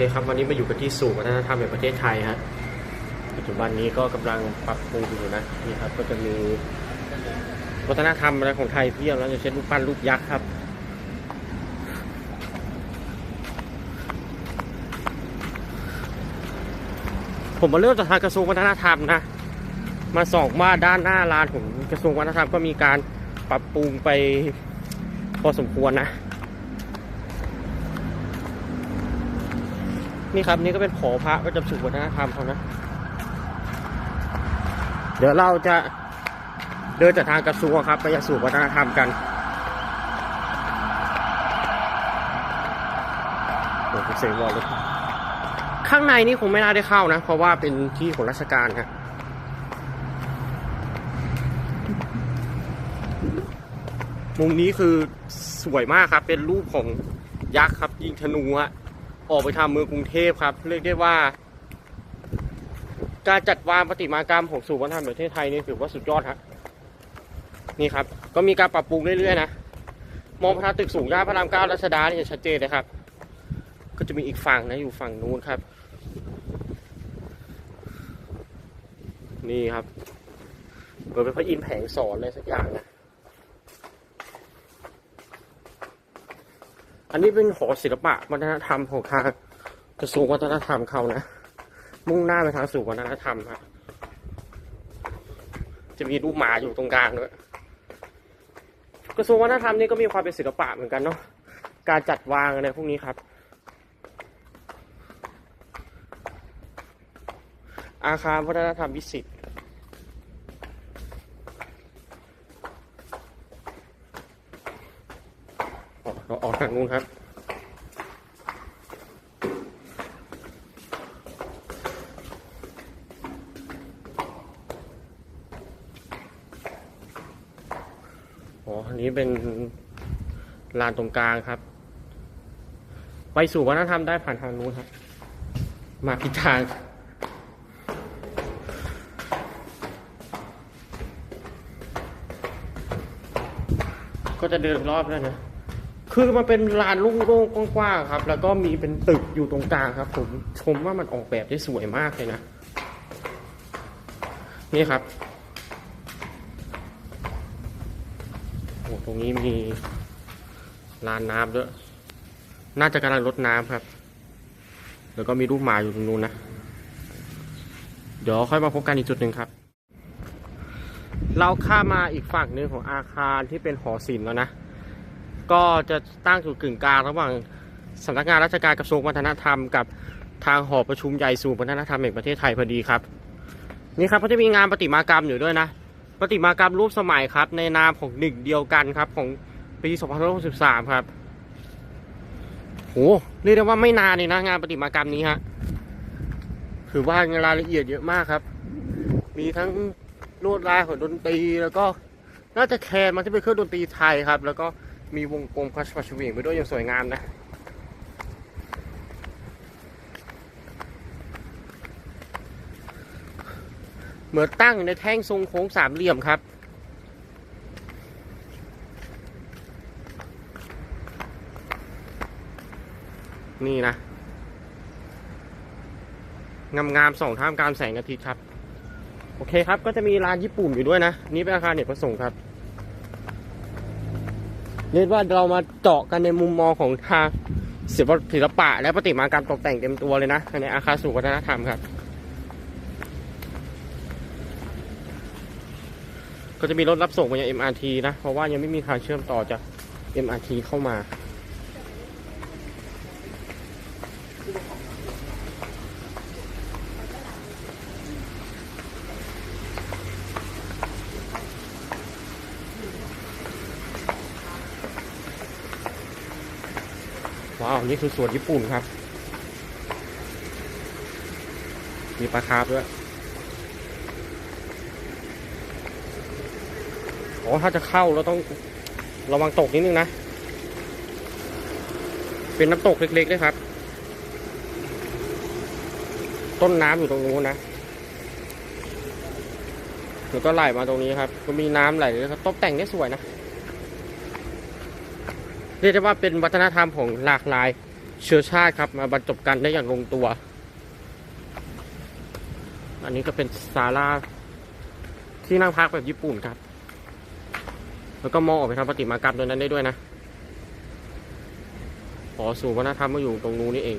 เคครับวันนี้มาอยู่กันที่สู่วัฒนธรรมแห่งประเทศไทยฮะปัจจุบันนี้ก็กำลังปรับปรุงอยู่นะนี่ครับก็จะมีวัฒนธรรมอะไรของไทยเพียบแล้วอย่างเช่นรูปปั้นรูปยักษ์ครับผมมาเริ่มจากทางกระทรวงวัฒนธรรมนะมาส่องว่าด้านหน้าลานของกระทรวงวัฒนธรรมก็มีการปรับปรุงไปพอสมควรนะ นี่ครับนี่ก็เป็นหอพระประจำสุขวัฒนธรรมเขานะ เดี๋ยวเราจะเดินจากทางกระทรวงครับ ไปยังสู่วัฒนธรรมกันโอ้โหเสียงวอลเลยข้างในนี่คงไม่น่าได้เข้านะ เพราะว่าเป็นที่ของราชการครับมุมนี้คือสวยมากครับ เป็นรูปของยักษ์ครับ ยิงธนูฮะ ออกไปทำเมืองกรุงเทพครับ เรียกได้ว่า การจัดวางประติมากรรมของสู่วัฒนธรรมแห่งประเทศไทยนี่ถือว่าสุดยอดครับนี่ครับ ก็มีการปรับปรุงเรื่อยๆนะมองพระตึกสูงย่านพระรามเก้ารัชดาเนี่ยชัดเจนนะครับ ก็จะมีอีกฝั่งนะอยู่ฝั่งนู้นครับ นี่ครับเหมือนเป็นพระอินทร์แผงสอนอะไรสักอย่างนะ นนี้เป็นหอศิลปะวัฒนธรรมของทางกระทรวงวัฒนธรรมเขานะ มุ่งหน้าไปทางสู่วัฒนธรรมครับจะมีรูปหมาอยู่ตรงกลางด้วยกระทรวงวัฒนธรรมนี่ก็มีความเป็นศิลปะเหมือนกันเนาะการจัดวางอะไรพวกนี้ครับ อาคารวัฒนธรรมวิสิต ออกเราออกทางนู้นครับ อ๋อ อันนี้เป็นลานตรงกลางครับ ไปสู่วัฒนธรรมได้ผ่านทางนู้นครับ มาผิดทางก็จะเดินรอบแล้วนะ คือมันเป็นลานโล่งๆกว้างๆครับ แล้วก็มีเป็นตึกอยู่ตรงกลางครับ ผมชมว่ามันออกแบบได้สวยมากเลยนะ นี่ครับโอ้ตรงนี้มีลานน้ำด้วย น่าจะกำลังรดน้ำครับ แล้วก็มีรูปหมาอยู่ตรงนู้นนะ เดี๋ยวค่อยมาพบกันอีกจุดหนึ่งครับ เราข้ามมาอีกฝั่งหนึ่งของอาคารที่เป็นหอศิลป์แล้วนะ ก็จะตั้งอยู่กึ่งกลางระหว่างสำนักงานราชการกระทรวงวัฒนธรรม กับทางหอประชุมใหญ่สู่วัฒนธรรมแห่งประเทศไทยพอดีครับ นี่ครับก็จะมีงานประติมากรรมอยู่ด้วยนะประติมากรรมรูปสมัยครับ ในนามของหนึ่งเดียวกันครับ ของปี2563ครับโหเรียกได้ว่าไม่นานเลยนะงานประติมากรรมนี้ฮะถือว่ารายละเอียดเยอะมากครับ มีทั้งลวดลายของดนตรีแล้วก็น่าจะแคนมันที่เป็นเครื่องดนตรีไทยครับ แล้วก็ มีวงกลมคัชปัชเวียงไปด้วยอย่างสวยงามนะ เหมือนตั้งในแท่งทรงโค้งสามเหลี่ยมครับ นี่นะ งามๆสองท่ามกลางแสงอาทิตย์ครับ โอเคครับ ก็จะมีร้านญี่ปุ่นอยู่ด้วยนะ นี่เป็นอาคารเนกประสงค์ครับ เรียกว่าเรามาเจาะกันในมุมมองของทางศิลปศิลปะ และประติมากรรมตกแต่งเต็มตัวเลยนะในอาคารสู่วัฒนธรรมครับ ก็จะมีรถรับส่งไปยัง MRT นะ เพราะว่ายังไม่มีทางเชื่อมต่อจาก MRT เข้ามา ว้าวนี่คือสวนญี่ปุ่นครับ มีปลาคาร์ฟด้วยอ๋อถ้าจะเข้าเราต้องระวังตกนิดนึงนะ เป็นน้ำตกเล็กๆด้วยครับ ต้นน้ำอยู่ตรงนู้นนะแล้วก็ไหลมาตรงนี้ครับ ก็มีน้ำไหลเลยครับตกแต่งได้สวยนะ เรียกได้ว่าเป็นวัฒนธรรมของหลากหลายเชื้อชาติครับมาบรรจบกันได้อย่างลงตัว อันนี้ก็เป็นศาลาที่นั่งพักแบบญี่ปุ่นครับ แล้วก็มองออกไปทางปฏิมากรรมตรงนั้นได้ด้วยนะ ขอสู่วัฒนธรรมมาอยู่ตรงนู้นนี่เอง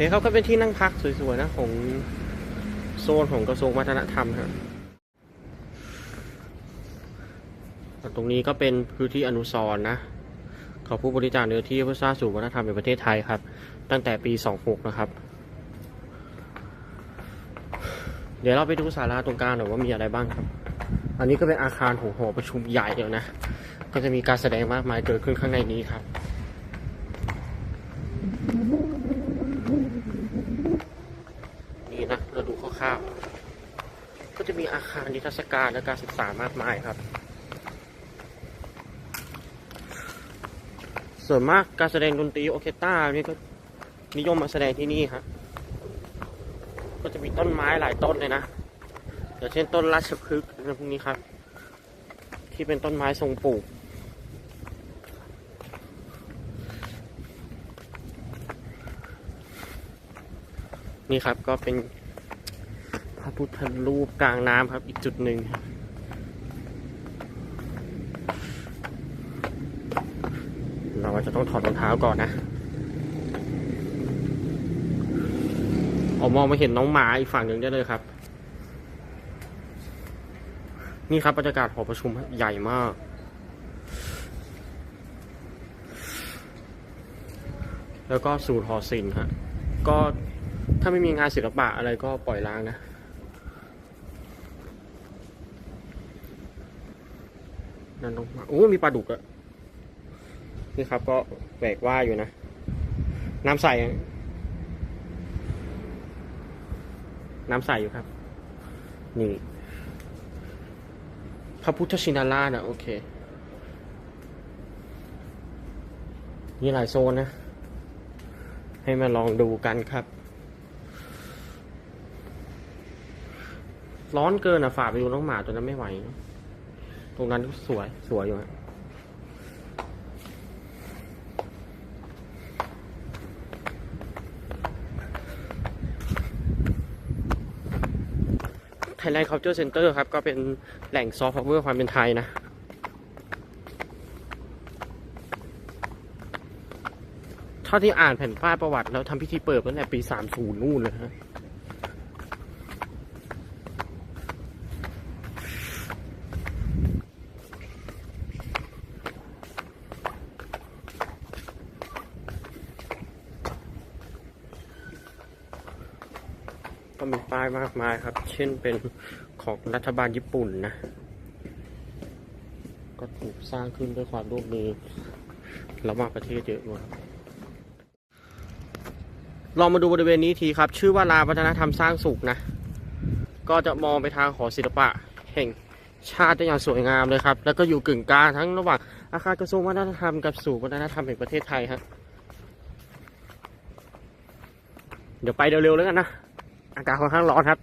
เคเขาก็เป็นที่นั่งพักสวยๆนะของโซนของกระทรวงวัฒนธรรมครับตรงนี้ก็เป็นพื้นที่อนุสรณ์นะเขาผู้บริจาคเนื้อที่เพื่อสร้างสู่วัฒนธรรมในประเทศไทยครับ ตั้งแต่ปี 26 นะครับ เดี๋ยวเราไปดูศาลาตรงกลางหน่อยว่ามีอะไรบ้างครับ อันนี้ก็เป็นอาคารของหอประชุมใหญ่เลยนะ ก็จะมีการแสดงมากมายเกิดขึ้นข้างในนี้ครับ นะ เราดูคร่าวๆ ก็จะมีอาคารนิทรรศการและการศึกษามากมายครับ ส่วนมากการแสดงดนตรีโอเคตรานี่ก็นิยมมาแสดงที่นี่ครับก็จะมีต้นไม้หลายต้นเลยนะอย่างเช่นต้นราชพฤกษ์อะไรพวกนี้ครับ ที่เป็นต้นไม้ทรงปลูกนี่ครับก็เป็น พุทธรูปกลางน้ำครับ อีกจุดหนึ่งครับเราจะต้องถอดรองเท้าก่อนนะออกมองมาเห็นน้องหมาอีกฝั่งหนึ่งได้เลยครับ นี่ครับบรรยากาศหอประชุมใหญ่มาก แล้วก็สูตรหอศิลป์ฮะก็ถ้าไม่มีงานศิลปะอะไรก็ปล่อยล้างนะ นั่นลงมาโอ้มีปลาดุกอะนี่ครับ ก็แหวกว่าอยู่นะ น้ำใสน้ำใสอยู่ครับ นี่พระพุทธชินราชนะโอเค มีหลายโซนนะ ให้มาลองดูกันครับ ร้อนเกินอะฝ่าไปดูน้องหมาตัวนั้นไม่ไหวต รงนั้นสวย สวยอยู่ฮะไทยแลนด์ Culture Center ครับ ก็เป็นแหล่งซอฟต์พาวเวอร์ความเป็นไทยนะเท่าที่อ่านแผ่นป้ายประวัติแล้วทำพิธีเปิดตั้งแต่ปี 30 นู่นเลยฮะ ก็มีป้ายมากมายครับ เช่นเป็นของรัฐบาลญี่ปุ่นนะ ก็ถูกสร้างขึ้นด้วยความร่วมมือระหว่างประเทศเยอะมากลองมาดูบริเวณนี้ทีครับ ชื่อว่าลานวัฒนธรรมสร้างสุขนะ ก็จะมองไปทางหอศิลปะ แห่งชาติได้อย่างสวยงามเลยครับ แล้วก็อยู่กึ่งกลางทั้งระหว่างอาคารกระทรวงวัฒนธรรมกับสู่วัฒนธรรมแห่งประเทศไทยฮะเดี๋ยวไปเร็วๆแล้วกันนะ อากาศค่อนข้างร้อนครับ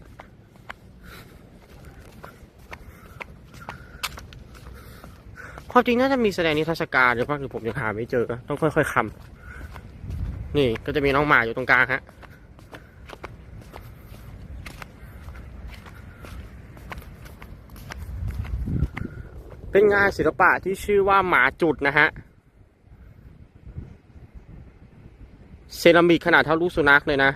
ความจริงน่าจะมีแสดงนิทรรศการเดี๋ยวว่าคือผมยังหาไม่เจอ ต้องค่อยๆคำนี่ก็จะมีน้องหมาอยู่ตรงกลางฮะเป็นงานศิลปะที่ชื่อว่าหมาจุดนะฮะ เซรามิกขนาดเท่าลูกสุนัขเลยนะ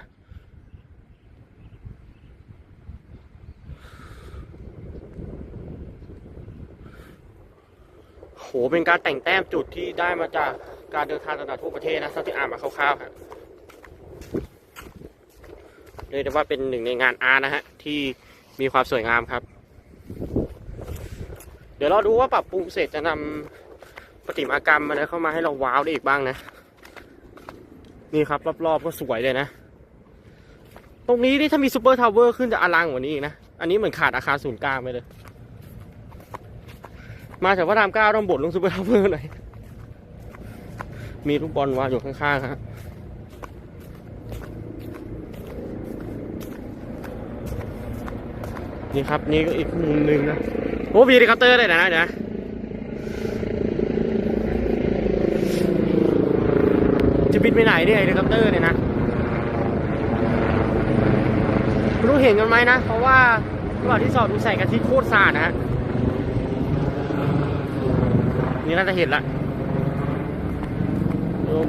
เป็นการแต่งแต้มจุดที่ได้มาจากการเดินทางต่างๆทั่วประเทศนะเท่าที่อ่านมาคร่าวๆครับเรียกได้ว่าเป็นหนึ่งในงานอาร์นะฮะที่มีความสวยงามครับ เดี๋ยวเราดูว่าปรับปรุงเสร็จจะนำประติมากรรมอะไรเข้ามาให้เราว้าวได้อีกบ้างนะ นี่ครับรอบๆก็สวยเลยนะ ตรงนี้นี่ถ้ามีซูเปอร์ทาวเวอร์ขึ้นจะอลังกว่านี้อีกนะ อันนี้เหมือนขาดอาคารศูนย์กลางไปเลย มาจากพระรามเก้าต้องบดลงซูเปอร์ทาวเวอร์หน่อย มีลูกบอลวางอยู่ข้างๆครับนี่ครับ นี่ก็อีกมุมหนึ่งนะ โอ้มีเฮลิคอปเตอร์เลยนะเดี๋ยวนะจะบินไปไหนเนี่ยเฮลิคอปเตอร์เนี่ยนะรู้เห็นกันไหมนะ เพราะว่าระหว่างที่สอดดูแสงอาทิโคตรสาดนะฮะ นี่น่าจะเห็นละ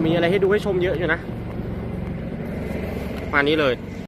มีอะไรให้ดูให้ชมเยอะอยู่นะมานี้เลย